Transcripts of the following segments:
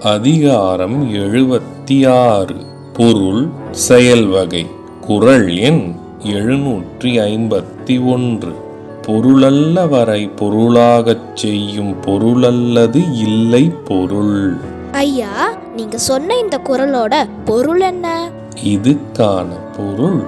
அதிகாரம் எழுபத்தி ஆறு பொருள் செயல் வகை. குரல் எண் எழுநூற்றி ஐம்பத்தி ஒன்று. பொருளல்ல வரை பொருளாகச் செய்யும் பொருளல்லது இல்லை பொருள். ஐயா நீங்க சொன்ன இந்த குரலோட பொருள் என்ன? இதுக்கான பொருள்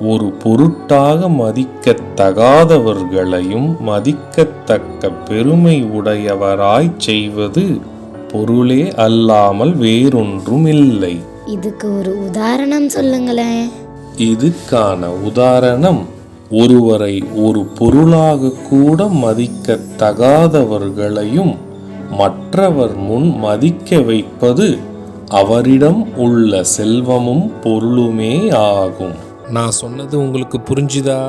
ஒரு பொருட்டாக மதிக்கத் தகாதவர்களையும் மதிக்கத்தக்க பெருமை உடையவராய்ச் செய்வது பொருளே அல்லாமல் வேறொன்றும் இல்லை. இதுக்கு ஒரு உதாரணம் சொல்லுங்களேன். இதுக்கான உதாரணம் ஒருவரை ஒரு பொருளாக கூட மதிக்கத் தகாதவர்களையும் மற்றவர் முன் மதிக்க வைப்பது அவரிடம் உள்ள செல்வமும் பொருளுமே ஆகும். நான் சொன்னது உங்களுக்கு புரிஞ்சுதா?